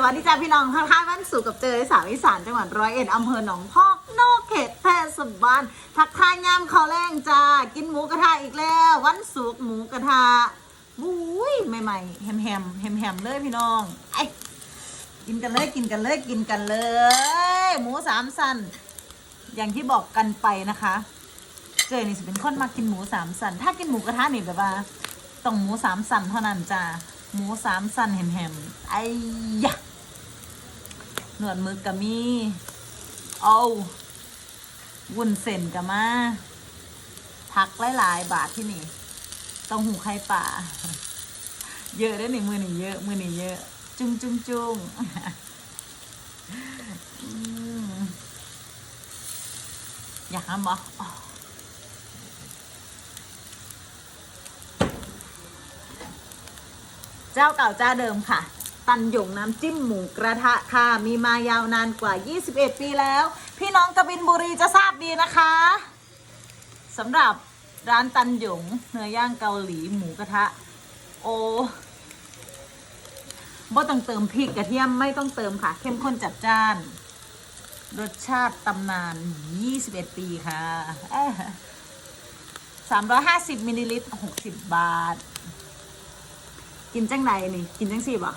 สวัสดีจ้าพี่น้องทั้งท้ายวันสู่กับเจอสาวอีสานจังหวัดร้อยเอ็ดอำเภอหนองพอกนอกเขตเทศบาลทักทายงามเขาแรงจ้ากินหมูกระทะอีกแล้ว วันศุกร์หมูกระทะบุ้ยใหม่ๆแฮมแฮมแฮมแฮมๆเลยพี่น้องไอ้กินกันเลยกินกันเลยกินกันเลย หมูสามสันอย่างที่บอกกันไปนะคะ เจอนี่สิเป็นคนมากินหมูสามสันถ้ากินหมูกระทะนี่แบบว่าต้องหมูสามสันเท่านั้นจ้าหมูสามสันแฮมๆไอ้ยะ หนวดมือกับมีเอาวุ้นเส้นกับมาผักหลายๆบาทที่นี่ต้องหูไข่ป่า เยอะได้อนี่มือหนี่เยอะ มือหนี่เยอะ จุ้งจุ้งจุ้งอยากทำบ่อ๋อเจ้าเก่าเจ้าเดิมค่ะ ตันหยงน้ำจิ้มหมูกระทะค่ะ มีมายาวนานกว่า 21 ปีแล้ว พี่น้องกบินบุรีจะทราบดีนะคะสำหรับร้านตันหยงเนื้อย่างเกาหลีหมูกระทะ โอ้บ่ต้องเติมพริกกระเทียมไม่ต้องเติมค่ะ เข้มข้นจัดจ้าน รสชาติตำนาน 21 ปีค่ะเอ้อ350มิลลิลิตร60 บาท กินจังใดนี่ กินจังสี่บ่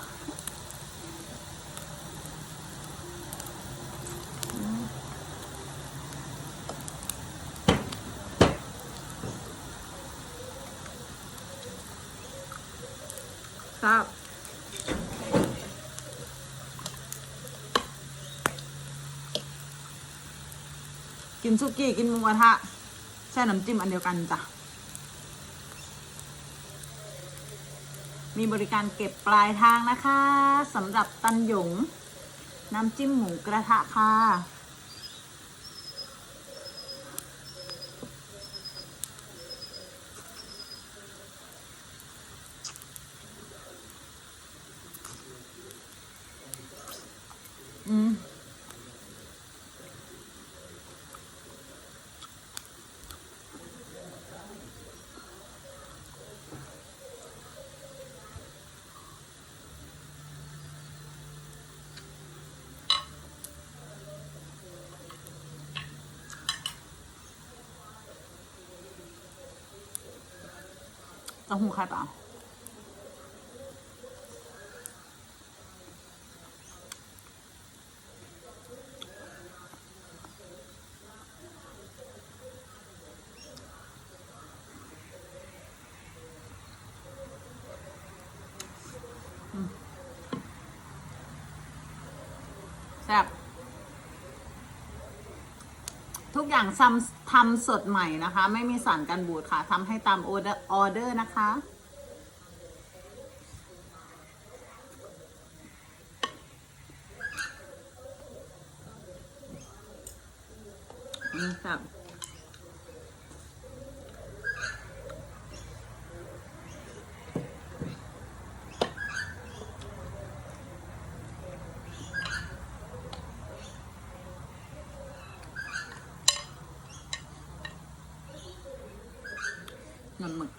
ครับกินซุกี้กินหมูกระทะแช่น้ำจิ้มอันเดียวกันจ้ะ มีบริการเก็บปลายทางนะคะสำหรับตันหยง น้ำจิ้มหมูกระทะค่ะ ต้าหู้ไข่ปล่าแซ่บทุก อย่างทำทำสดใหม่นะคะ ไม่มีสารกันบูดค่ะทำให้ตามออเดอร์ออเดอร์นะคะอืมค รับน้ำหมึก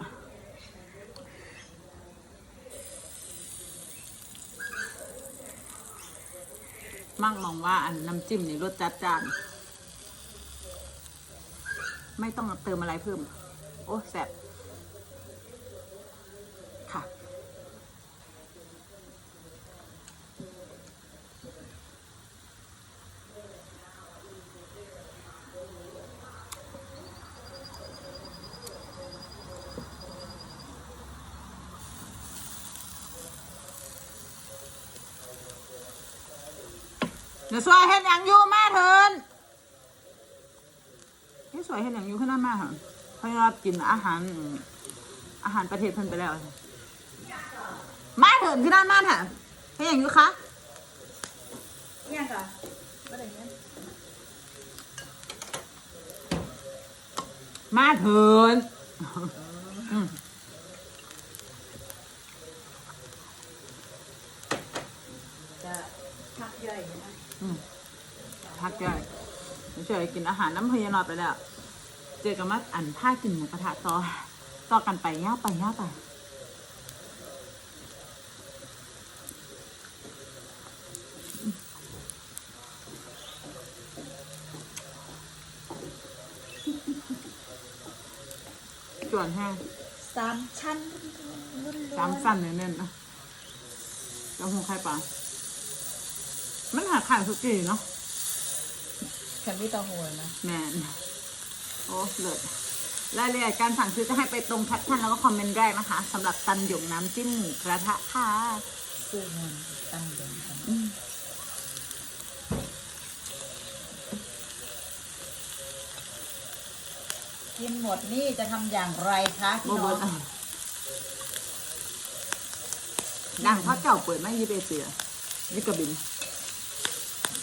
มั่งมองว่าอันน้ำจิ้มนี่รสจัดจ้าน ไม่ต้องเติมอะไรเพิ่ม โอ้แสบ ดี๋ยวสวยเห็นอย่างอยู่แม่เถินนี่สวยเห็นอย่างอยู่ขึ้นหน้ามาค่ะเพราะว่ากินอาหารอืมอาหารประเทศเพิ่นไปแล้ว มาเถินขึ้นหน้ามาค่ะเห็นอย่างอยู่คะเนี่ยค่ะก็ได้เนี้ยมาเถินอืมจะพักย่อยนะอืม พักจ้อยเฉยกินอาหารน้ำพยานอไปแล้ว เจอกันมาอันผ้ากินหมูกระทะต่อต่อกันไปย่าไปย่าไปจวนแห้งสามชั้นสามสั้นเน้นๆนะแล้วหูใครปะ มันหาขายสุกี้เนาะแคนดี้เต้าหู้นะแมนโอ้เลิศรายละเอียดการสั่งซื้อจะให้ไปตรงแคปชั่นแล้วก็คอมเมนต์ได้นะคะสำหรับตันหยงน้ำจิ้มหมูกระทะค่ะซื้อเงินตั้งเดิมกันอืมกินหมดนี่จะทำอย่างไรคะโบพี่น้เบิอร์งตดังเพราะเก่าเปิดไม่ยีเบเซียนี่กระบิน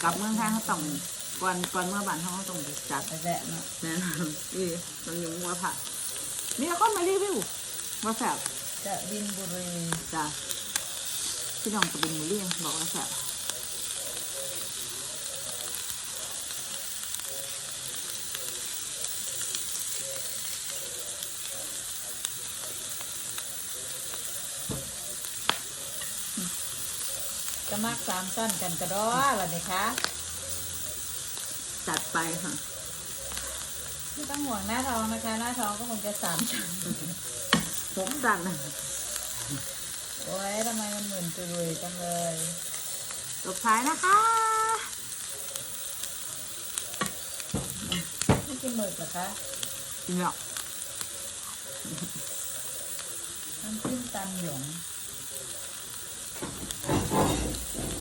กลับเมืองไทยเขาต้องก่อนก่อนเมื่อบ้านเขาต้องไปจัดไปแหละเนาะแนะนำอีมันอยู่มัวผักมีคนมารีวิวว่าแสบจะบินบุรีจ้ะพี่น้องกระบินหมูเลี้ยงบอกว่าแสบ จะมักสามสั้นกันกระดอเหรอเนี่ยคะจัดไปค่ะไม่ต้องห่วงหน้าท้องนะคะ หน้าท้องก็คงจะสามชั้นผมสั่นโอ้ยทำไมมันเหมือนตุยจังเลยจบท้ายนะคะไม่กินหมึกเหรอคะจริงหรอกน้ำจิ้มตันหยงอ